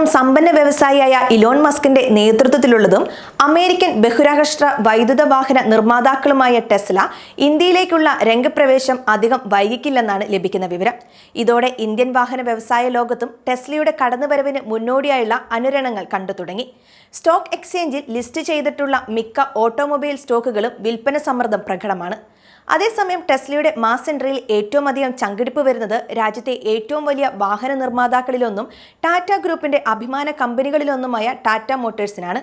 ഏറ്റവും സമ്പന്ന വ്യവസായിയായ ഇലോൺ മസ്കിന്റെ നേതൃത്വത്തിലുള്ളതും അമേരിക്കൻ ബഹിരാകാശ വൈദ്യുത വാഹന നിർമ്മാതാക്കളുമായ ടെസ്ല ഇന്ത്യയിലേക്കുള്ള രംഗപ്രവേശം അധികം വൈകിക്കില്ലെന്നാണ് ലഭിക്കുന്ന വിവരം. ഇതോടെ ഇന്ത്യൻ വാഹന വ്യവസായ ലോകത്തും ടെസ്ലയുടെ കടന്നുവരവിന് മുന്നോടിയായുള്ള അനുരണങ്ങൾ കണ്ടു തുടങ്ങി. സ്റ്റോക്ക് എക്സ്ചേഞ്ചിൽ ലിസ്റ്റ് ചെയ്തിട്ടുള്ള മിക്ക ഓട്ടോമൊബൈൽ സ്റ്റോക്കുകളും വിൽപ്പന സമ്മർദ്ദം പ്രകടമാണ്. അതേസമയം ടെസ്ലയുടെ മാസ് എൻട്രിയിൽ ഏറ്റവും അധികം ചങ്കിടിപ്പ് വരുന്നത് രാജ്യത്തെ ഏറ്റവും വലിയ വാഹന നിർമ്മാതാക്കളിലൊന്നും ടാറ്റ ഗ്രൂപ്പിന്റെ അഭിമാന കമ്പനികളിലൊന്നുമായ ടാറ്റ മോട്ടേഴ്സിനാണ്.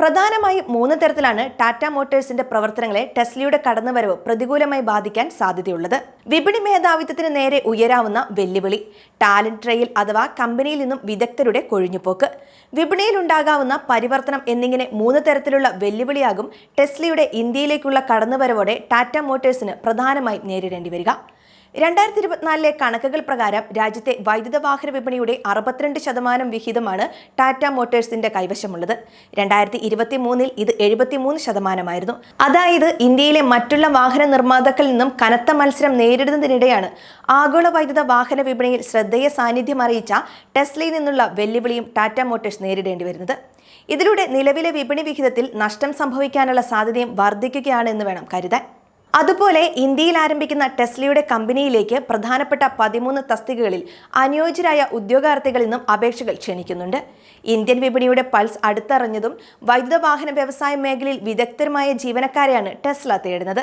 പ്രധാനമായും മൂന്ന് തരത്തിലാണ് ടാറ്റ മോട്ടേഴ്സിന്റെ പ്രവർത്തനങ്ങളെ ടെസ്ലിയുടെ കടന്നുവരവ് പ്രതികൂലമായി ബാധിക്കാൻ സാധ്യതയുള്ളത്. വിപണി മേധാവിത്വത്തിന് നേരെ ഉയരാവുന്ന വെല്ലുവിളി ടാലന്റ് ട്രെയിൽ അഥവാ കമ്പനിയിൽ നിന്നും വിദഗ്ധരുടെ കൊഴിഞ്ഞുപോക്ക് വിപണിയിലുണ്ടാകാവുന്ന പരിവർത്തനം എന്നിങ്ങനെ മൂന്ന് തരത്തിലുള്ള വെല്ലുവിളിയാകും ടെസ്ലിയുടെ ഇന്ത്യയിലേക്കുള്ള കടന്നുവരവോടെ ടാറ്റ മോട്ടേഴ്സിന് പ്രധാനമായും നേരിടേണ്ടി വരിക. രണ്ടായിരത്തി ഇരുപത്തിനാലിലെ കണക്കുകൾ പ്രകാരം രാജ്യത്തെ വൈദ്യുത വാഹന വിപണിയുടെ അറുപത്തിരണ്ട് ശതമാനം വിഹിതമാണ് ടാറ്റ മോട്ടേഴ്സിന്റെ കൈവശമുള്ളത്. രണ്ടായിരത്തി ഇരുപത്തി മൂന്നിൽ ഇത് എഴുപത്തിമൂന്ന് ശതമാനമായിരുന്നു. അതായത് ഇന്ത്യയിലെ മറ്റുള്ള വാഹന നിർമ്മാതാക്കളിൽ നിന്നും കനത്ത മത്സരം നേരിടുന്നതിനിടെയാണ് ആഗോള വൈദ്യുത വാഹന വിപണിയിൽ ശ്രദ്ധേയ സാന്നിധ്യം അറിയിച്ച ടെസ്ലയിൽ നിന്നുള്ള വെല്ലുവിളിയും ടാറ്റ മോട്ടേഴ്സ് നേരിടേണ്ടി വരുന്നത്. ഇതിലൂടെ നിലവിലെ വിപണി വിഹിതത്തിൽ നഷ്ടം സംഭവിക്കാനുള്ള സാധ്യതയും വർദ്ധിക്കുകയാണെന്ന് വേണം കരുതാൻ. അതുപോലെ ഇന്ത്യയിൽ ആരംഭിക്കുന്ന ടെസ്ലയുടെ കമ്പനിയിലേക്ക് പ്രധാനപ്പെട്ട പതിമൂന്ന് തസ്തികകളിൽ അനുയോജ്യരായ ഉദ്യോഗാർത്ഥികളിൽ നിന്നും അപേക്ഷകൾ ക്ഷണിക്കുന്നുണ്ട്. ഇന്ത്യൻ വിപണിയുടെ പൾസ് അടുത്തറിഞ്ഞതും വൈദ്യുത വാഹന വ്യവസായ മേഖലയിൽ വിദഗ്ധരുമായ ജീവനക്കാരെയാണ് ടെസ്ല തേടുന്നത്.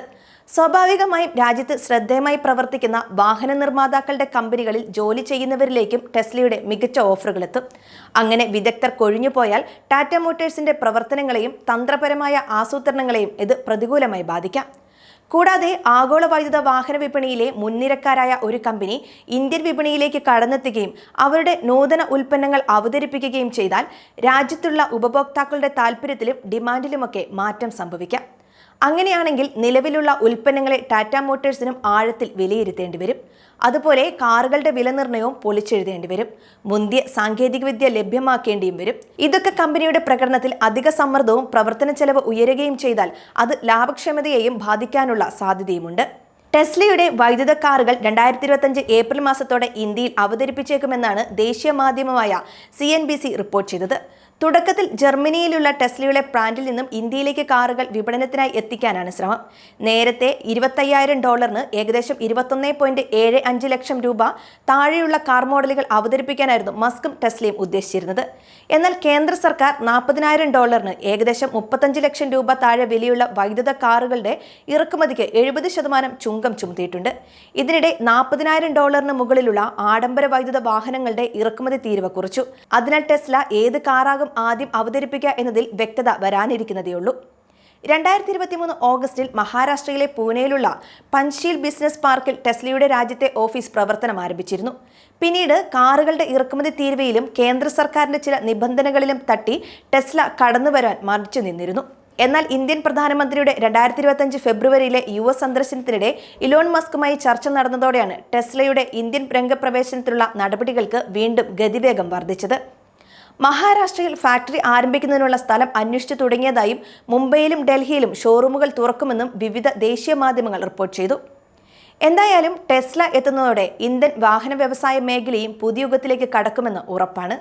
സ്വാഭാവികമായും രാജ്യത്ത് ശ്രദ്ധേയമായി പ്രവർത്തിക്കുന്ന വാഹന നിർമ്മാതാക്കളുടെ കമ്പനികളിൽ ജോലി ചെയ്യുന്നവരിലേക്കും ടെസ്ലയുടെ മികച്ച ഓഫറുകൾ എത്തും അങ്ങനെ വിദഗ്ധർ കൊഴിഞ്ഞുപോയാൽ ടാറ്റ മോട്ടേഴ്സിന്റെ പ്രവർത്തനങ്ങളെയും തന്ത്രപരമായ ആസൂത്രണങ്ങളെയും ഇത് പ്രതികൂലമായി ബാധിക്കാം. കൂടാതെ ആഗോള വൈദ്യുത വാഹന വിപണിയിലെ മുൻനിരക്കാരായ ഒരു കമ്പനി ഇന്ത്യൻ വിപണിയിലേക്ക് കടന്നെത്തുകയും അവരുടെ നൂതന ഉൽപ്പന്നങ്ങൾ അവതരിപ്പിക്കുകയും ചെയ്താൽ രാജ്യത്തുള്ള ഉപഭോക്താക്കളുടെ താൽപ്പര്യത്തിലും ഡിമാൻഡിലുമൊക്കെ മാറ്റം സംഭവിക്കാം. അങ്ങനെയാണെങ്കിൽ നിലവിലുള്ള ഉൽപ്പന്നങ്ങളെ ടാറ്റ മോട്ടേഴ്സിനും ആഴത്തിൽ വിലയിരുത്തേണ്ടി വരും. അതുപോലെ കാറുകളുടെ വില നിർണയവും പൊളിച്ചെഴുതേണ്ടി വരും. മുന്തിയ സാങ്കേതികവിദ്യ ലഭ്യമാക്കേണ്ടിയും വരും. ഇതൊക്കെ കമ്പനിയുടെ പ്രകടനത്തിൽ അധിക സമ്മർദ്ദവും പ്രവർത്തന ചെലവ് ഉയരുകയും ചെയ്താൽ അത് ലാഭക്ഷമതയെയും ബാധിക്കാനുള്ള സാധ്യതയുമുണ്ട്. ടെസ്ലയുടെ വൈദ്യുത കാറുകൾ രണ്ടായിരത്തി ഇരുപത്തഞ്ച് ഏപ്രിൽ മാസത്തോടെ ഇന്ത്യയിൽ അവതരിപ്പിച്ചേക്കുമെന്നാണ് ദേശീയ മാധ്യമമായ സി റിപ്പോർട്ട് ചെയ്തത്. തുടക്കത്തിൽ ജർമ്മനിയിലുള്ള ടെസ്ലയുടെ പ്ലാന്റിൽ നിന്നും ഇന്ത്യയിലേക്ക് കാറുകൾ വിപണനത്തിനായി എത്തിക്കാനാണ് ശ്രമം. നേരത്തെ ഇരുപത്തയ്യായിരം ഡോളറിന് ഏകദേശം ഇരുപത്തൊന്ന് പോയിന്റ് ഏഴ് അഞ്ച് ലക്ഷം രൂപ താഴെയുള്ള കാർ മോഡലുകൾ അവതരിപ്പിക്കാനായിരുന്നു മസ്കും ടെസ്ലയും ഉദ്ദേശിച്ചിരുന്നത്. എന്നാൽ കേന്ദ്ര സർക്കാർ നാൽപ്പതിനായിരം ഡോളറിന് ഏകദേശം മുപ്പത്തഞ്ച് ലക്ഷം രൂപ താഴെ വിലയുള്ള വൈദ്യുത കാറുകളുടെ ഇറക്കുമതിക്ക് എഴുപത് ശതമാനം ചുങ്കം ചുമത്തിയിട്ടുണ്ട്. ഇതിനിടെ നാൽപ്പതിനായിരം ഡോളറിന് മുകളിലുള്ള ആഡംബര വൈദ്യുത വാഹനങ്ങളുടെ ഇറക്കുമതി തീരുവ കുറച്ചു. അതിനാൽ ടെസ്ല ഏത് കാറാകും ആദ്യം അവതരിപ്പിക്കുക എന്നതിൽ വ്യക്തത വരാനിരിക്കുന്നതേയുള്ളൂ. രണ്ടായിരത്തി ഇരുപത്തിമൂന്ന് ഓഗസ്റ്റിൽ മഹാരാഷ്ട്രയിലെ പൂനെയിലുള്ള പഞ്ചീൽ ബിസിനസ് പാർക്കിൽ ടെസ്ലയുടെ രാജ്യത്തെ ഓഫീസ് പ്രവർത്തനം ആരംഭിച്ചിരുന്നു. പിന്നീട് കാറുകളുടെ ഇറക്കുമതി തീരുവയിലും കേന്ദ്ര സർക്കാരിന്റെ ചില നിബന്ധനകളിലും തട്ടി ടെസ്ല കടന്നുവരാൻ മറിച്ചു നിന്നിരുന്നു. എന്നാൽ ഇന്ത്യൻ പ്രധാനമന്ത്രിയുടെ രണ്ടായിരത്തി ഇരുപത്തഞ്ച് ഫെബ്രുവരിയിലെ യു എസ് സന്ദർശനത്തിനിടെ ഇലോൺ മസ്കുമായി ചർച്ച നടന്നതോടെയാണ് ടെസ്ലയുടെ ഇന്ത്യൻ രംഗപ്രവേശനത്തിലുള്ള നടപടികൾക്ക് വീണ്ടും ഗതിവേഗം വർദ്ധിച്ചത്. മഹാരാഷ്ട്രയിൽ ഫാക്ടറി ആരംഭിക്കുന്നതിനുള്ള സ്ഥലം അന്വേഷിച്ചു തുടങ്ങിയതായും മുംബൈയിലും ഡൽഹിയിലും ഷോറൂമുകൾ തുറക്കുമെന്നും വിവിധ ദേശീയ മാധ്യമങ്ങൾ റിപ്പോർട്ട് ചെയ്തു. എന്തായാലും ടെസ്ല എത്തുന്നതോടെ ഇന്ത്യൻ വാഹന വ്യവസായ മേഖലയും പുതിയ യുഗത്തിലേക്ക് കടക്കുമെന്ന് ഉറപ്പാണ്.